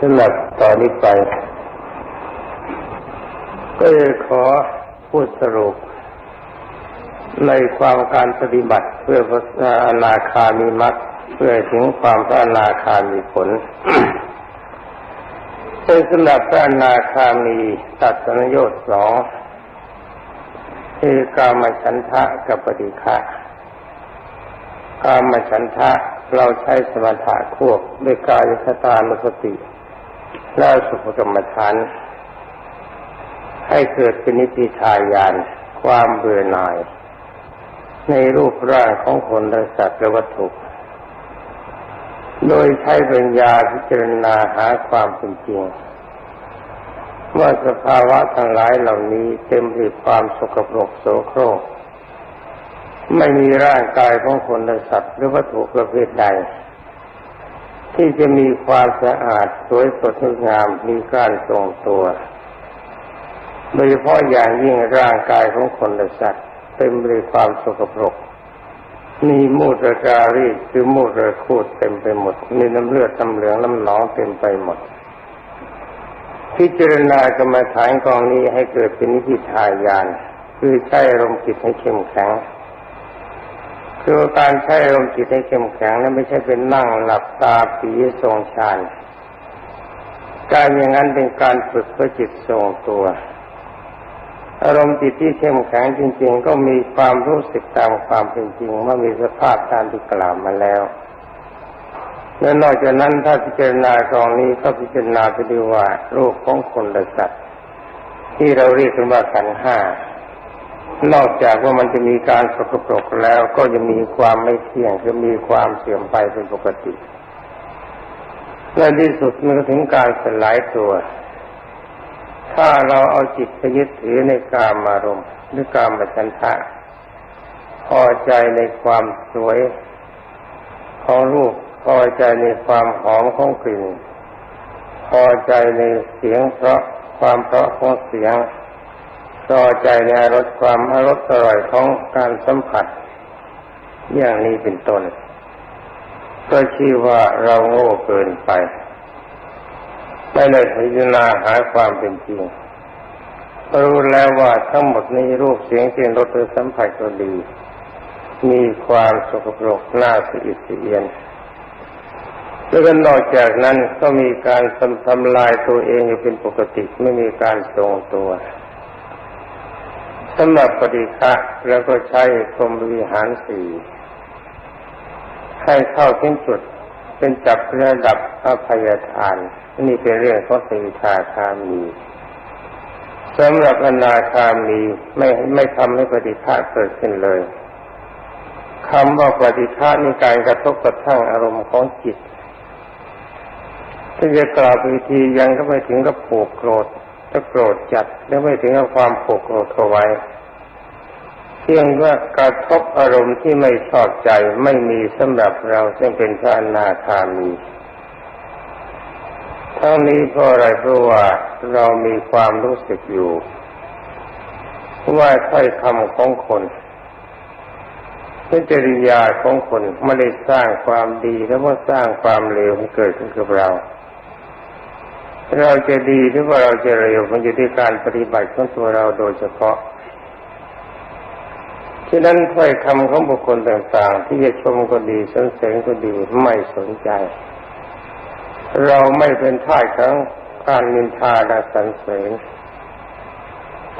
สำหรับต่อนนี้ไป ก็จะขอพูดสรุป ในความการปฏิบัติเพื่อพระอนาคามีมรรคเพื่อถึงความพระอนาคามีผลเป็นสำหรับพระอนาคามีตัดสนโยชน์สองคือกามฉันทะกับปฏิฆะกามฉันทะ เราใช้สมถะควบด้วยกายคตานุสติและสุภกรรมฐาน ให้เกิดเป็นนิพพิทายาน ความเบื่อหน่าย ในรูปร่างของคนและสัตว์และวัตถุ โดยใช้ปัญญาพิจารณาหาความเป็นจริงว่าสภาวะทั้งหลายเหล่านี้เต็มไปด้วยความสกปรกโสโครก ไม่มีร่างกายของคนและสัตว์หรือวัตถุประเภทใด ที่จะมีความสะอาดสวยสดงามมีการทรงตัวโดยเฉพาะอย่างยิ่งร่างกายของคนและสัตว์เต็มไปด้วยความสกปรก มีมูตรการีหรือมูตรคูดเต็มไปหมด มีน้ำเลือดน้ำเหลืองน้ำหนองเต็มไปหมด พิจารณากรรมฐานกองนี้ให้เกิดเป็นนิพพิทายาน คือใช้อารมจิตให้เข้มแข็ง คือการใช้อารมณ์จิตให้เข้มแข็งนั้นไม่ใช่เป็นนั่งหลับตาปีทรงฌานการอย่างนั้นเป็นการฝึกเพื่อจิตทรงตัว อารมณ์จิตที่เข้มแข็งจริง ๆ ก็มีความรู้สึกตามความเป็นจริงว่ามีสภาพตามที่กล่าวมาแล้วและนอกจากนั้นถ้าพิจารณากองนี้ก็พิจารณาไปดูว่ารูปของคนและสัตว์ที่เราเรียกกันว่าขันห้า นอกจากว่ามันจะมีการสกปรกแล้วก็จะมีความไม่เที่ยงจะมีความเสื่อมไปเป็นปกติและที่สุดมันก็ถึงการสลายตัว ถ้าเราเอาจิตไปยึดถือในกามอารมณ์หรือกามฉันทะพอใจในความสวยของรูปพอใจในความหอมของกลิ่นพอใจในเสียงเพราะความเพราะของเสียง อใจในรสความอรสอร่อยของการสัมผัส อย่างนี้เป็นต้น ก็ชื่อว่าเราโง่เกินไป ไม่ได้พิจารณาหาความเป็นจริงรู้แล้วว่าทั้งหมดนี้รูปเสียงเสียงรสหรือสัมผัสก็ดี มีความสกปรกน่าสิอิสเอียนแล้วก็นอกจากนั้นก็มีการทำทำลายตัวเองอยู่เป็นปกติไม่มีการทรงตัว สำหรับปฏิฆะแล้วก็ใช้พรมวิหารสี่ให้เข้าถึงจุดเป็นจับระดับอภัยทาน นี่เป็นเรื่องของสิทาคามีสำหรับอนาคามีไม่ไม่ทำให้ปฏิฆะเกิดขึ้นเลยคำว่าปฏิฆะมีการกระทบกระทั่งอารมณ์ของจิตถ้าจะกล่าววิธียังก็ไม่ถึงกับผูกโกรธ ถ้าโกรธจัดแล้วไม่ถึงกับความโกรธเอาไว้เพียงว่ากระทบอารมณ์ที่ไม่ชอบใจไม่มีสำหรับเราซึ่งเป็นพระอนาคามีทั้งนี้เพราะอะไรเพราะว่าเรามีความรู้สึกอยู่ ว่าถ้อยคำของคนนิจริยาของคนไม่ได้สร้างความดีแล้วว่าสร้างความเลวให้เกิดขึ้นกับเรา เราจะดีหรือว่าเราจะเร็วมันอยู่ที่การปฏิบัติของตัวเราโดยเฉพาะฉะนั้นถ้อยคำของบุคคลต่างๆ ที่จะชมก็ดีสรรเสริญก็ดีไม่สนใจ เราไม่เป็นท่ายของการนินทาและสรรเสริญ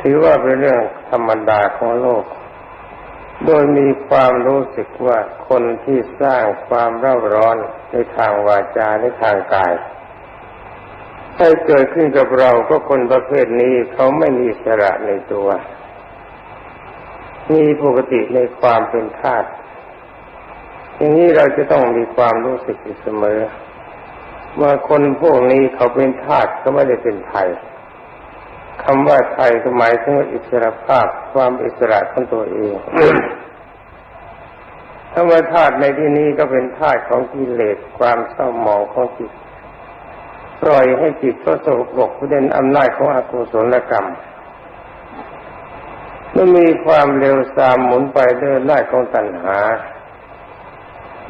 ถือว่าเป็นเรื่องธรรมดาของโลก โดยมีความรู้สึกว่าคนที่สร้างความเร่าร้อนในทางวาจาในทางกาย ให้เกิดขึ้นกับเราก็คนประเภทนี้เขาไม่มีสระในตัว มีปกติในความเป็นธาตุอย่างนี้เราจะต้องมีความรู้สึกอยู่เสมอ ว่าคนพวกนี้เขาเป็นธาตุก็ไม่ได้เป็นไทยคำว่าไทยหมายถึงอิสระภาพความอิสระของตัวเองคำว่าธาตุในที่นี้ก็เป็นธาตุของกิเลสความเศร้าหมองของจิต ปล่อยให้จิตก็สกปรกผู้เด่นอำนาจของอกุศลกรรมมันมีความเร็วตามหมุนไปด้วยหน้ของตัณหา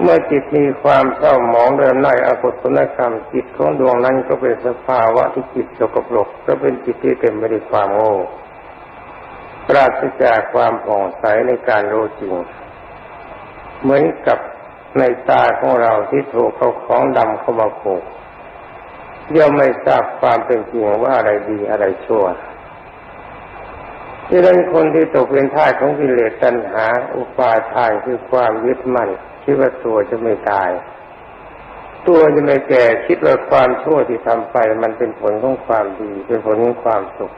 เมื่อจิตมีความเศร้าหมองเดิมในอกุศลกรรม จิตของดวงนั้นก็เป็นสภาวะที่จิตสกปรกก็เป็นจิตที่เต็มไปด้วยความโง่ปราศจากความผ่องใสในการรู้จริง เหมือนกับในตาของเราที่ถูกเขาของดำเข้ามาผูก ย่อมไม่ทราบความเป็นจริงว่าอะไรดีอะไรชั่วดังนั้นคนที่ตกเป็นท่าของกิเลสตัณหา อุปาทานคือความยึดมั่นคิดว่าตัวจะไม่ตาย ตัวจะไม่แก่คิดว่าความชั่วที่ทำไป มันเป็นผลของความดี เป็นผลของความสุข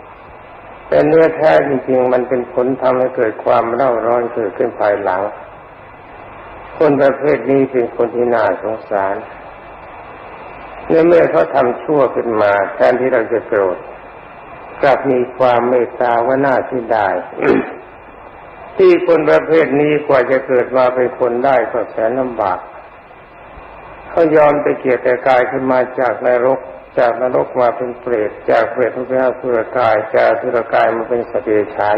แต่เนื้อแท้จริงๆ มันเป็นผลทำให้เกิดความเล่าร้อนเกิดขึ้นภายหลัง คนประเภทนี้เป็นคนที่น่าสงสาร เมื่อเมื่อเขาทำชั่วขึ้นมา แทนที่เราจะโกรธกลับมีความเมตตาว่าน่าที่ได้ที่คนประเภทนี้กว่าจะเกิดมาเป็นคนได้ก็แสนลำบาก เขายอมไปเกียรติกายขึ้นมาจากนรก จากนรกมาเป็นเปรต จากเปรตมาเป็นอสุรกาย จากอสุรกายมาเป็นสติฉาน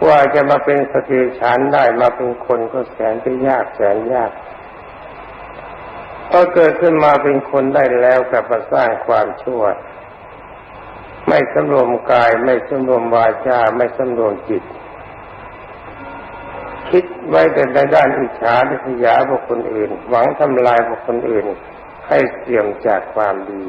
กว่าจะมาเป็นสติฉานได้มาเป็นคนก็แสนจะยากแสนยาก พอเกิดขึ้นมาเป็นคนได้แล้วกลับมาสร้างความชั่ว ไม่สำรวมกายไม่สำรวมวาจาไม่สำรวมจิต คิดไว้แต่ในด้านอิจฉาดิษยาบุคคลอื่น หวังทำลายบุคคลอื่น ให้เสื่อมจากความดี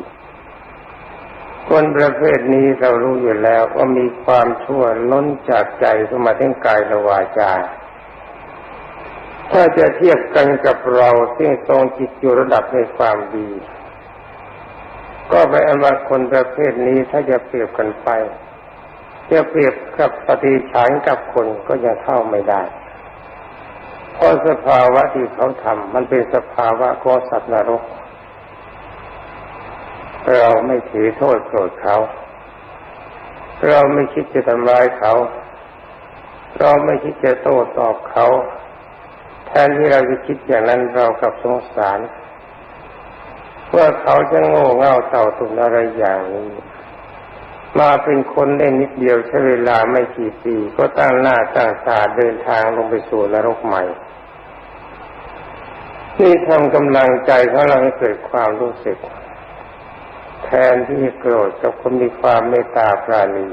คนประเภทนี้เรารู้อยู่แล้วว่ามีความชั่วล้นจากใจเข้ามาทั้งกายและวาจา ถ้าจะเทียบกันกับเราซึ่งทรงจิตอยู่ระดับในความดี ก็ไปอันว่าคนประเภทนี้ถ้าจะเปรียบกันไปจะเปรียบกับปฏิฉานกับคนก็ยังเข้าไม่ได้ เพราะสภาวะที่เขาทำมันเป็นสภาวะของสัตว์นรก เราไม่ถือโทษโกรธเขา เราไม่คิดจะทำร้ายเขา เราไม่คิดจะโต้ตอบเขา แทนที่เราจะคิดอย่างนั้นเรากับสงสารว่าเขาจะโง่เง่าเต่าตุนอะไรอย่างนี้ มาเป็นคนได้นิดเดียวใช้เวลาไม่กี่ปีก็ตั้งหน้าตั้งตาเดินทางลงไปสู่นรกใหม่นี่ทำกำลังใจของเราให้เกิดความรู้สึก แทนที่จะโกรธกับคนมีความเมตตาปราณี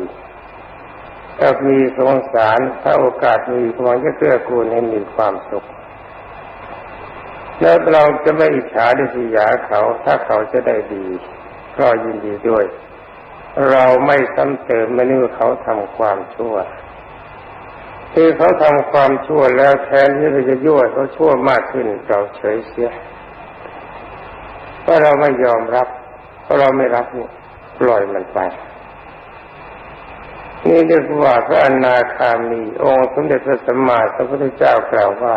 ถ้ามีสงสารถ้าโอกาสมีควรจะเกื้อกูลให้มีความสุข แล้วเราจะไม่อิจฉาดิสยาเขาถ้าเขาจะได้ดี ก็ยินดีด้วย เราไม่ซ้ำเติมไม่นึกเขาทำความชั่วที่เขาทำความชั่วแล้วแทนที่เราจะยั่วเขาชั่วมากขึ้นเราเฉยเสียเพราะเราไม่ยอมรับ เพราะเราไม่รับนี่ปล่อยมันไปนี่เรียกว่าพระอนาคามี องค์สมเด็จพระสัมมาสัมพุทธเจ้ากล่าวว่า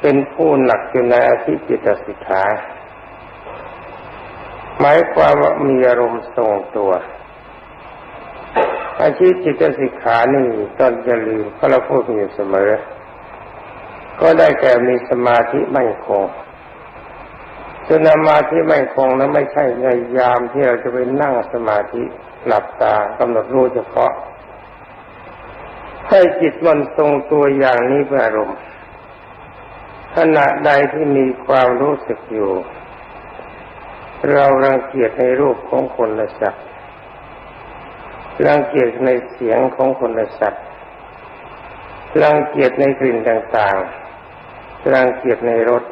เป็นผู้หนักอยู่ในอาธิจิตสิกขาหมายความว่ามีอารมณ์ทรงตัว อาชีพจิตสิกขานี่ตอนจะลืมเพราะเราพูดอยู่เสมอ ก็ได้แก่มีสมาธิมั่นคงสมาธิมั่นคงนั้นไม่ใช่ในยามที่เราจะไปนั่งสมาธิหลับตากำหนดรู้เฉพาะให้จิตมันทรงตัวอย่างนี้เป็นอารมณ์ ขณะใดที่มีความรู้สึกอยู่ เรารังเกียจในรูปของคนและสัตว์รังเกียจในเสียงของคนและสัตว์รังเกียจในกลิ่นต่างๆรังเกียจในรส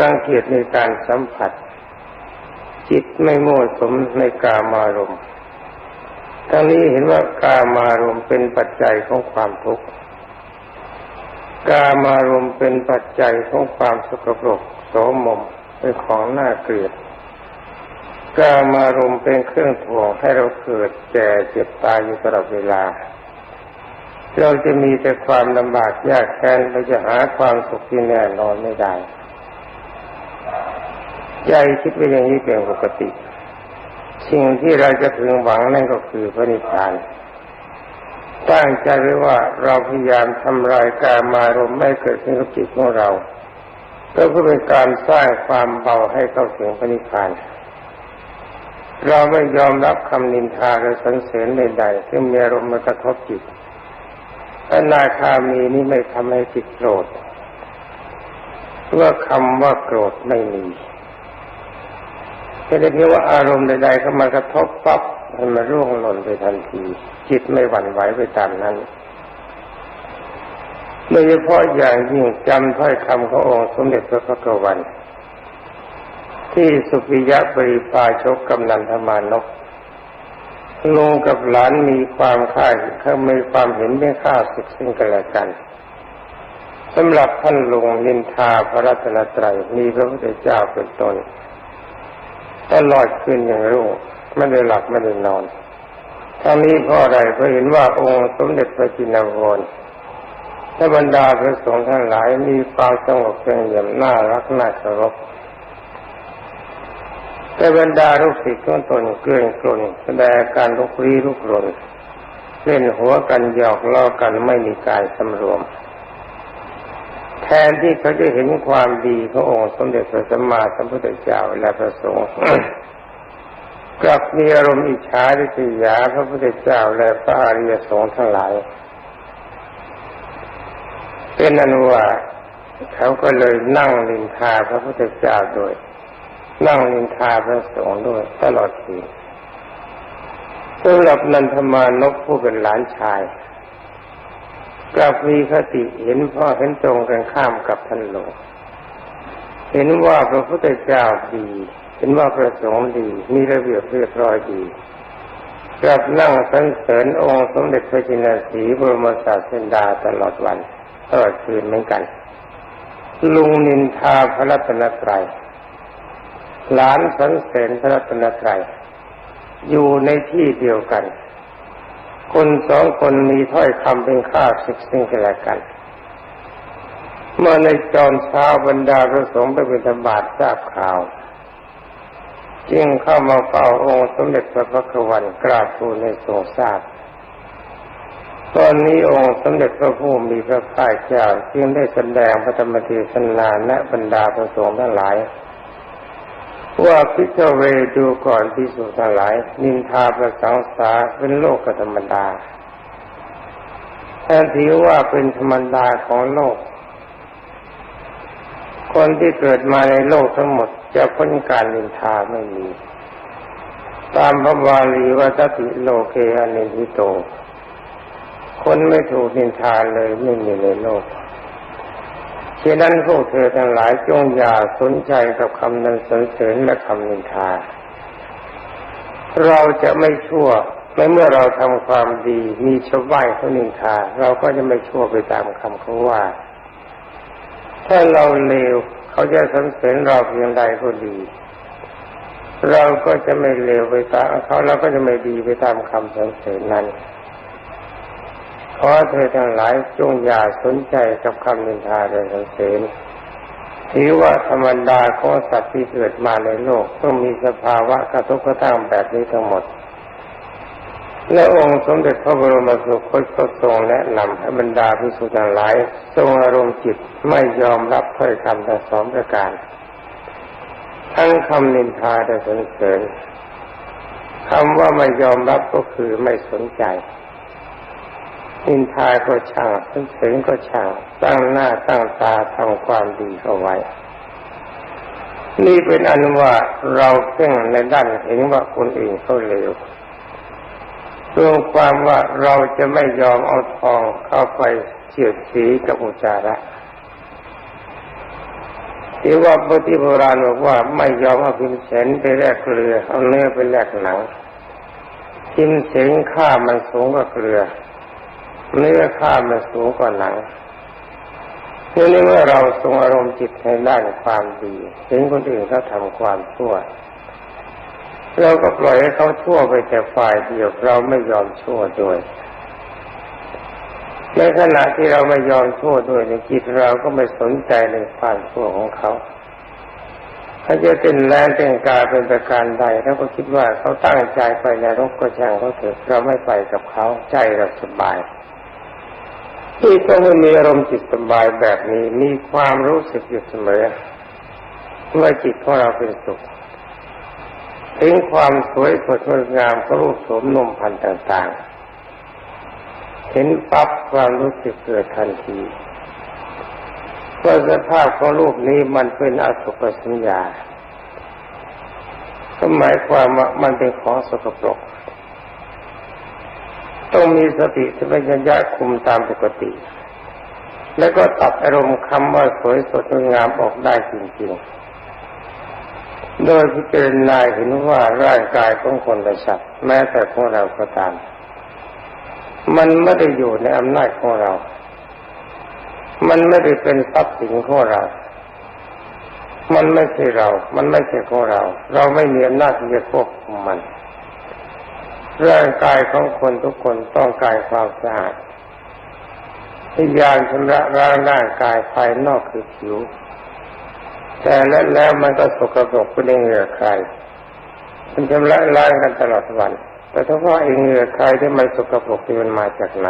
รังเกียจในการสัมผัส จิตไม่มั่วสมในกามารมณ์ทั้งนี้เห็นว่ากามารมณ์เป็นปัจจัยของความทุกข์ กามารมเป็นปัจจัยของความสกปรกโสมมเป็นของน่าเกลียดกามารมเป็นเครื่องถ่วงให้เราเกิดแก่เจ็บตายอยู่ตลอดเวลา เราจะมีแต่ความลำบากยากแค้นเราจะหาความสุขที่แน่นอนไม่ได้ ใจคิดไปอย่างนี้เป็นปกติ สิ่งที่เราจะพึงหวังนั่นก็คือพระนิพพาน ตั้งใจไว้ว่าเราพยายามทำลายกามารมไม่เกิดขึ้นกับจิตของเราแล้วก็เป็นการสร้างความเบาให้เข้าถึงพระนิพพาน เราไม่ยอมรับคำนินทาและสรรเสริญใดๆที่มีอารมณ์มากระทบจิตอนาคามีนี้ไม่ทำให้จิตโกรธว่าคำว่าโกรธไม่มีแค่ได้เพียงว่าอารมณ์ใดๆเข้ามากระทบปั๊บ มันมาร่วงหล่นไปทันที จิตไม่หวั่นไหวไปตามนั้นโดยเฉพาะอย่างยิ่งจำถ้อยคำขององค์สมเด็จพระพักวัน ที่สุปิยะปริพาชกกำนันธมานกลุงกับหลานมีความค่าเขามีความเห็นไม่ค่าสึกซึ่งกันและกันสำหรับท่านลุงนินทาพระรัตนตรัยมีพระพุทธเจ้าเป็นตนตลอดคืนอย่างรุ่ง ไม่ได้หลับไม่ได้นอนทั้งนี้เพราะอะไรเพราะเห็นว่าองค์สมเด็จพระจินวรถ้าบรรดาพระสงฆ์ทั้งหลายมีความสงบเงียบน่ารักน่าเคารพแต่บรรดาลูกศิษย์ของตนเกลื่อนกลนแสดงการลุกลี้ลุกลนเล่นหัวกันหยอกล้อกันไม่มีการสำรวม แทนที่เขาจะเห็นความดีขององค์สมเด็จพระสัมมาสัมพุทธเจ้าและพระสงฆ์ กลับมีอารมณ์อิจฉาริษยาพระพุทธเจ้าและพระอริยสงฆ์ทั้งหลาย เป็นอนุว่าเขาก็เลยนั่งลินทาพระพุทธเจ้าโดยนั่งลินทาพระสงฆ์ด้วยตลอดทีสำหรับนันทมานกผู้เป็นหลานชาย กลับมีคติเห็นพ่อเห็นตรงกันข้ามกับท่านหลวงเห็นว่าพระพุทธเจ้าดี เห็นว่าพระสงฆ์ดีมีระเบียบเรียบร้อยดีกลับนั่งสรรเสริญองค์สมเด็จพระจินสีบรมศาสดาตลอดวันตลอดคืนเหมือนกัน ลุงนินทาพระรัตนตรัยหลานสรรเสริญพระรัตนตรัยอยู่ในที่เดียวกัน คนสองคนมีถ้อยคำเป็นข้าศึกซึ่งกันและกัน เมื่อในจอนเช้าบรรดาพระสงฆ์ไปเป็นธบาตทราบข่าว จึงเข้ามาเฝ้าองค์สมเด็จพระพักวันกราบทูลในทรงทราบตอนนี้องค์สมเด็จพระผู้มีพระภาคเจ้าจึงได้แสดงพระธรรมเทศนาและบรรดาพระสงฆ์ทั้งหลายว่าพิจเวดูก่อนพิสุทั้งหลาย นินทาประสังสาเป็นโลกธรรมดาท่านถือว่าเป็นธรรมดาของโลก คนที่เกิดมาในโลกทั้งหมด จะพ้นการนินทาไม่มี ตามพระบาลีว่าตติโลเกอนินทิโต คนไม่ถูกนินทาเลยไม่มีในโลกฉะนั้นพวกเธอทั้งหลายจงอย่าสนใจกับคำนั้นสรรเสริญและคำนินทา เราจะไม่ชั่วไม่เมื่อเราทำความดีมีชาวบ้านเขานินทา เราก็จะไม่ชั่วไปตามคำเขาว่า ถ้าเราเลว เขาจะสรรเสริญเราเพียงใดก็ดี เราก็จะไม่เลวไปตามเขาเราก็จะไม่ดีไปตามคำสรรเสริญนั้นขอเธอทั้งหลายจงอย่าสนใจกับคำนินทาและสรรเสริญถือว่าธรรมดาของสัตว์ที่เกิดมาในโลกต้องมีสภาวะกระทบกระทั่งแบบนี้ทั้งหมด และองค์สมเด็จพระบรมสุคตก็ทรงแนะนำให้บรรดาพิสุทั้งหลาย ทรงอารมณ์จิตไม่ยอมรับถ้อยคำทั้งสองประการ ทั้งคำนินทาและสรรเสริญคำว่าไม่ยอมรับก็คือไม่สนใจ นินทาก็ช่างสรรเสริญก็ช่างตั้งหน้าตั้งตาทำความดีเข้าไว้ นี่เป็นอันว่าเราเพ่งในด้านเห็นว่าคนอื่นเขาเลว รวมความว่าเราจะไม่ยอมเอาทองเข้าไปเฉียดสีกับอุจาระที่ว่าพระที่โบราณบอกว่าไม่ยอมเอาพิมเสนไปแลกเกลือเอาเนื้อไปแลกหนังพิมเสนค่ามันสูงกว่าเกลือ เนื้อค่ามันสูงกว่าหนังทีนี้เมื่อเราทรงอารมณ์จิตในด้านความดีเห็นคนอื่นเขาทำความชั่ว เราก็ปล่อยให้เขาชั่วไปแต่ฝ่ายเดียวเราไม่ยอมชั่วด้วยในขณะที่เราไม่ยอมชั่วด้วยในจิตเราก็ไม่สนใจในความชั่วของเขาเขาจะเป็นแรงเป็นกาเป็นประการใดเราก็คิดว่าเขาตั้งใจไปในรกก็ช่างเขาเถอะเราไม่ไปกับเขาใจเราสบายที่ต้องมีอารมณ์จิตสบายแบบนี้มีความรู้สึกอยู่เสมอว่าจิตของเราเป็นสุข ถึงความสวยสดงดงามก็รูปโสมนมพันธ์ต่างๆ เห็นปั๊บความรู้สึกเกิดทันทีก็สภาพของรูปนี้มันเป็นอสุภสัญญาก็หมายความว่ามันเป็นของสกปรก ต้องมีสติสัมปชัญญะคุมตามปกติ แล้วก็ตัดอารมณ์คำว่าสวยสดงดงามออกได้จริงๆ โดยที่เป็นนาเห็นว่าร่างกายของคนและสัตว์แม้แต่ของเราก็ตาม มันไม่ได้อยู่ในอำนาจของเรา มันไม่ได้เป็นทรัพย์สินของเรา มันไม่ใช่เรา มันไม่ใช่ของเรา เราไม่มีอำนาจที่จะควบคุมมัน ร่างกายของคนทุกคนต้องการความสะอาดพยายามชำระร่างร่างกายภายนอกคือผิว แต่แล้วแล้วมันก็สกปรกไปในเหงื่อใครมันชำระล้างกันตลอดวัน แต่ถ้าว่าไอ้เหงื่อใครที่มันสกปรกที่มันมาจากไหน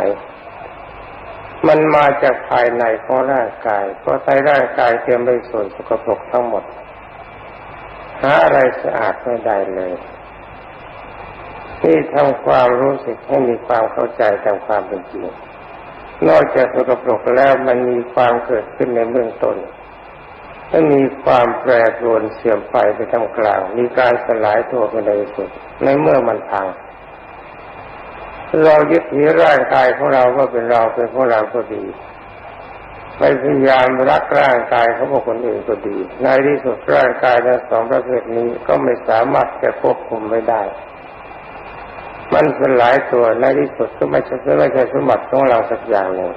มันมาจากภายในของร่างกาย เพราะใต้ร่างกายเต็มไปส่วนสกปรกทั้งหมด หาอะไรสะอาดไม่ได้เลยนี่ทำความรู้สึกให้มีความเข้าใจตามความเป็นจริงนอกจากสกปรกแล้วมันมีความเกิดขึ้นในเบื้องต้น และมีความแปรปรวนเสื่อมไปไปทำกลาง มีการสลายตัวไปในที่สุด ในเมื่อมันพัง เรายึดถือร่างกายของเราว่เป็นเราเป็นของเราก็ดีไปพยายามรักร่างกายเขาบอกคนอื่นก็ดี ในที่สุดร่างกายทั้งสองประเภทนี้ก็ไม่สามารถจะควบคุมไม่ได้ มันสลายตัวในที่สุดก็ไม่ใช่ไม่ใช่สมบัติของเราสักอย่างหนึ่ง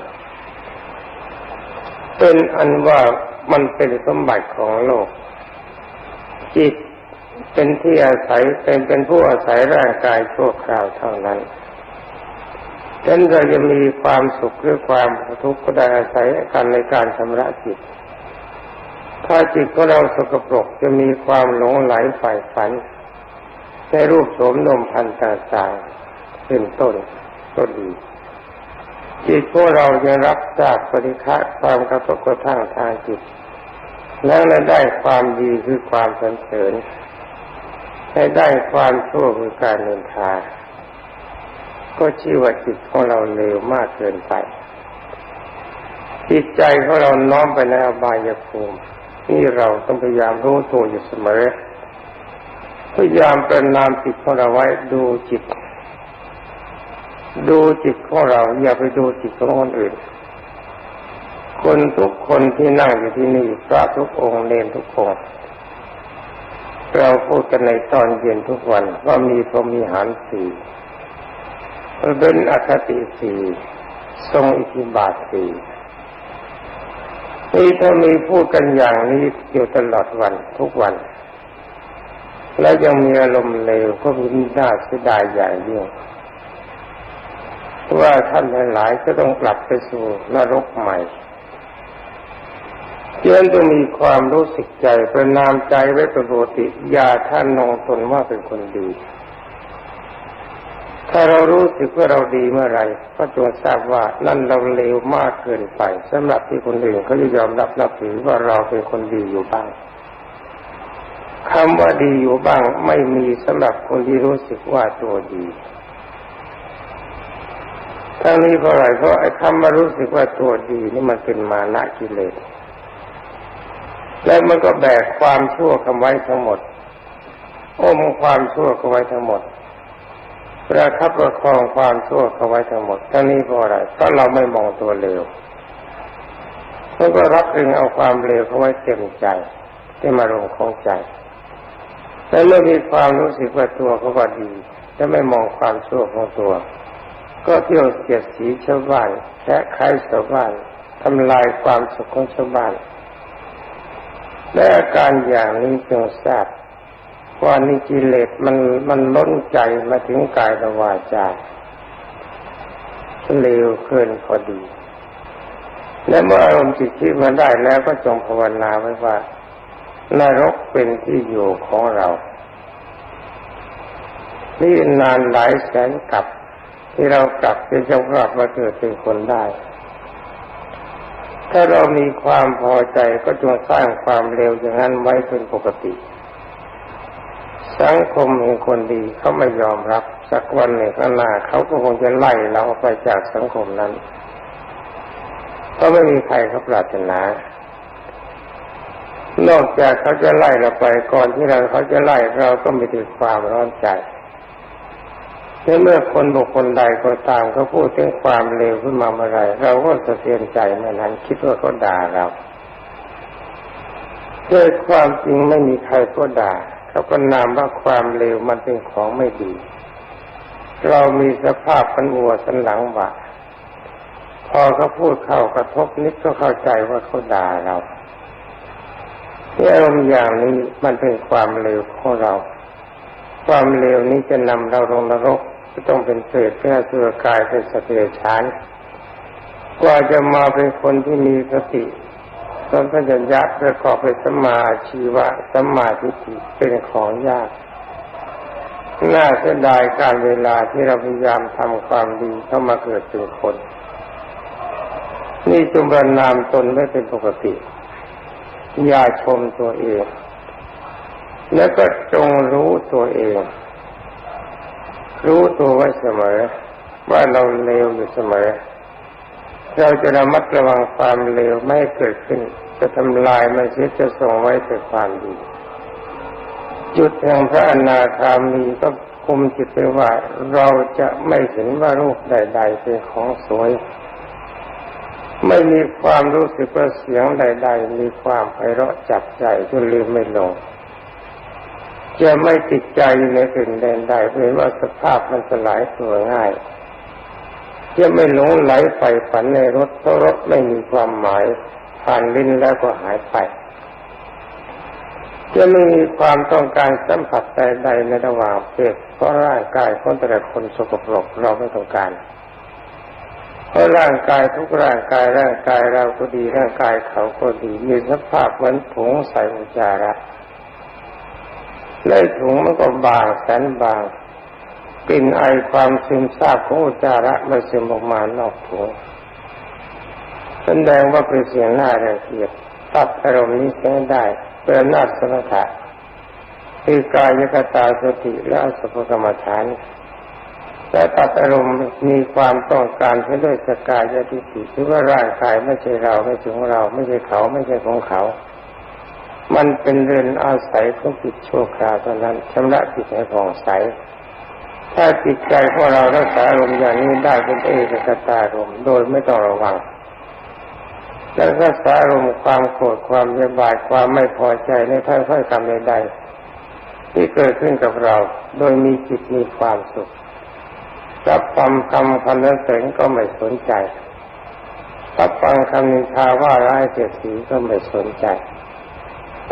เป็นอันว่า มันเป็นสมบัติของโลก จิตเป็นที่อาศัยเป็นเป็นผู้อาศัยร่างกายชั่วคราวเท่านั้นฉะนั้นเราจะมีความสุขหรือความทุกข์ก็ได้อาศัยกันในการชำระจิต ถ้าจิตของเราสกปรกจะมีความหลงไหลฝ่ายฝันในรูปโสมนมพันต่างๆเป็นต้นก็ดีจิตของเราจะรับทราบปริฆะความกระทบกระทั่งทางจิต แล้วเราได้ความดีคือความสันเสริญให้ได้ความชั่วคือการเนินทาก็ชื่อว่าจิตของเราเลวมากเกินไป จิตใจของเราน้อมไปในอบายภูมินี่เราต้องพยายามรู้ตัวอยู่เสมอ พยายามประนามจิตของเราไว้ดูจิต ดูจิตของเราอย่าไปดูจิตของคนอื่น คนทุกคนที่นั่งอยู่ที่นี่พระทุกองค์เนรทุกองค์เราพูดกันในตอนเย็นทุกวันว่ามีพรมีหารสี่เป็นอคติสี่ทรงอิทธิบาทสี่นี่ถ้ามีพูดกันอย่างนี้อยู่ตลอดวันทุกวัน แล้วยังมีอารมณ์เลวก็มีน่าเสียดายอย่างยิ่งว่าท่านหลายๆจะต้องกลับไปสู่นรกใหม่ เพื่นต้องมีความรู้สึกใจประนามใจไว้เป็นปกติ อย่าท่านนองตนว่าเป็นคนดี ถ้าเรารู้สึกว่าเราดีเมื่อไรก็จงทราบว่านั่นเราเลวมากเกินไปสำหรับที่คนอื่นเขาจะยอมรับนับถือว่าเราเป็นคนดีอยู่บ้างคำว่าดีอยู่บ้างไม่มีสำหรับคนที่รู้สึกว่าตัวดีทั้งนี้เพราะอะไรเพราะไอ้คำว่ารู้สึกว่าตัวดีนี่มันเป็นมานะกิเลส แล้วมันก็แบกความชั่วคำไว้ทั้งหมดอมความชั่วเขาไว้ทั้งหมดประคับประคองความชั่วเขาไว้ทั้งหมดทั้งนี้เพราะอะไรเพราะเราไม่มองตัวเลวแล้วก็รับรึงเอาความเลวเข้าไว้เต็มใจที่มอาลงของใจแล้วเมื่อมีความรู้สึกว่าตัวเขาก็ดีจะไม่มองความชั่วของตัว ก็เที่ยวเสียดสีชาวบ้านแค่ใครชาวบ้านทำลายความสุขของชาวบ้าน และอาการอย่างนี้จงทราบว่านิกิเลสมันมันล้นใจมาถึงกายและวาจาเลวเกินพอดี และเมื่ออารมณ์จิตคิดมาได้แล้วก็จงภาวนาไว้ว่านรกเป็นที่อยู่ของเรา นี่นานหลายแสนกับที่เรากลับเป็นเจ้ากลับมาเกิดเป็นคนได้ ถ้าเรามีความพอใจก็จงสร้างความเร็วอย่างนั้นไว้เป็นปกติ สังคมเห็นคนดีเขาไม่ยอมรับ สักวันหนึ่งข้างหน้าเขาก็คงจะไล่เราออกไปจากสังคมนั้นก็ไม่มีใครเขาปรารถนา นอกจากเขาจะไล่เราไปก่อนที่เราเขาจะไล่เราก็มีแต่ความร้อนใจ ในเมื่อคนบุคคลใดก็ตามเขาพูดถึงความเลวขึ้นมาเมื่อไรเราก็สะเทือนใจเมื่อนั้น คิดว่าเขาด่าเราโดยความจริงไม่มีใครก็ด่าเขาก็นามว่าความเลวมันเป็นของไม่ดี เรามีสภาพพันวัวสันหลังบะพอเขาพูดเข้ากระทบนิดก็เข้าใจว่าเขาด่าเราที่อารมณ์อย่างนี้มันเป็นความเลวของเรา ความเลวนี้จะนำเราลงนรกจะต้องเป็นเศษเป็นสุรกายเป็นสติฉานกว่าจะมาเป็นคนที่มีสติสัมปชัญญะประกอบเป็นสมาชีวะสมาทิฏฐิเป็นของยาก น่าเสียดายการเวลาที่เราพยายามทำความดีเข้ามาเกิดเป็นคน นี่จงประนามตนไม่เป็นปกติ อย่าชมตัวเอง แล้วก็จงรู้ตัวเอง รู้ตัวไว้เสมอ ว่าเราเลวอยู่เสมอ เราจะระมัดระวังความเลวไม่เกิดขึ้น จะทำลายมันเสียจะส่งไว้แต่ความดี จุดแห่งพระอนาคามีก็คุมจิตไปว่า เราจะไม่เห็นว่ารูปใด ๆ เป็นของสวย ไม่มีความรู้สึกว่าเสียงใด ๆ มีความไพเราะจับใจจนลืมไม่ลง จะไม่ติดใจในสิ่งใดๆเพราะว่าสภาพมันสลายตัวง่ายจะไม่หลงไหลไปฝันในรถเพราะรถไม่มีความหมายผ่านลิ้นแล้วก็หายไป จะไม่มีความต้องการสัมผัสใดๆในระหว่างเพศเพราะร่างกายของแต่ละคนสกปรกเราไม่ต้องการเพราะร่างกายทุกร่างกายร่างกายเราก็ดีร่างกายเขาก็ดีมีสภาพเหมือนถุงใส่อุจจาระ ในถุงมันก็บางแสนบางกลิ่นไอความซึมซาบของอุจจาระมันซึมออกมานอกถุงแสดงว่าเป็นเสียงหน้ารังเกียจตัดอารมณ์นี้ใช้ได้เป็นนาสมถะคือกายกตาสติและสุภกรรมฐานแต่ตัดอารมณ์มีความต้องการใช้ด้วยสกายทิฏฐิคือว่าร่างกายไม่ใช่เราไม่ใช่ของเรา ไม่ใช่เขาไม่ใช่ของเขา มันเป็นเรือนอาศัยของจิตชั่วคราวเท่านั้นชำระจิตให้ผ่องใส ถ้าจิตใจของเรารักษาอารมณ์อย่างนี้ได้เป็นเอกกตารมโดยไม่ต้องระวังแล้วรักษาอารมณ์ความโกรธความเยียบายความไม่พอใจในถ้อยถ้อยคำใดๆที่เกิดขึ้นกับเรา โดยมีจิตมีความสุขรับฟังคำคำนั้นเสริญก็ไม่สนใจรับฟังคำนินทาว่าร้ายเสียสีก็ไม่สนใจ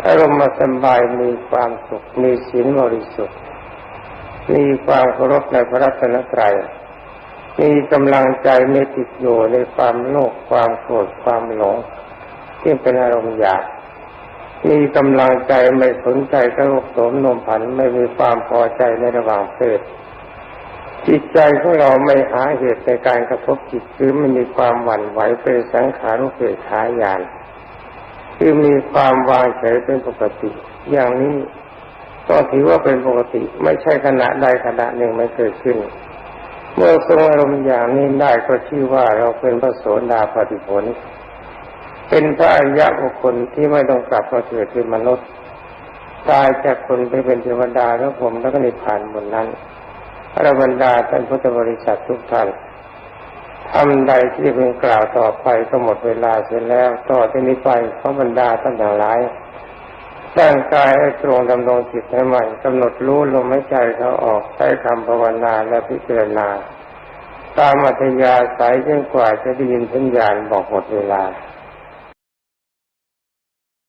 อารมณ์สบายมีความสุข มีศีลบริสุทธิ์ มีความเคารพในพระรัตนตรัย มีกำลังใจไม่ติดอยู่ในความโลภความโกรธความหลงที่เป็นอารมณ์อยากมีกำลังใจไม่สนใจกระโลกโสมนมผันไม่มีความพอใจในระหว่างเพศจิตใจของเราไม่หาเหตุในการกระทบจิตคือไม่มีความหวั่นไหวเป็นสังขารุเกขายาน คือมีความวางเฉยเป็นปกติ อย่างนี้ก็ถือว่าเป็นปกติ ไม่ใช่ขณะใดขณะหนึ่งไม่เกิดขึ้น เมื่อทรงอารมณ์อย่างนี้ได้ก็ชื่อว่าเราเป็นพระโสดาปฏิผล เป็นพระอริยะบุคคลที่ไม่ต้องกลับมาเกิดเป็นมนุษย์ตายจากคนไปเป็นเทวดาแล้วผมแล้วก็นิพพานบนนั้นพระบรรดาท่านพุทธบริษัททุกท่าน ทำใดที่เป็นกล่าวต่อไปก็หมดเวลาเสร็จแล้ว ต่อที่นี้ไปพระบรรดาท่านทั้งหลายตั้งกายให้ตรงดำรงจิตให้มันกำหนดรู้ลมหายใจเขาออกใช้คำภาวนาและพิจารณา ตามอัธยาศัยจนกว่าจะได้ยินสัญญาณบอกหมดเวลา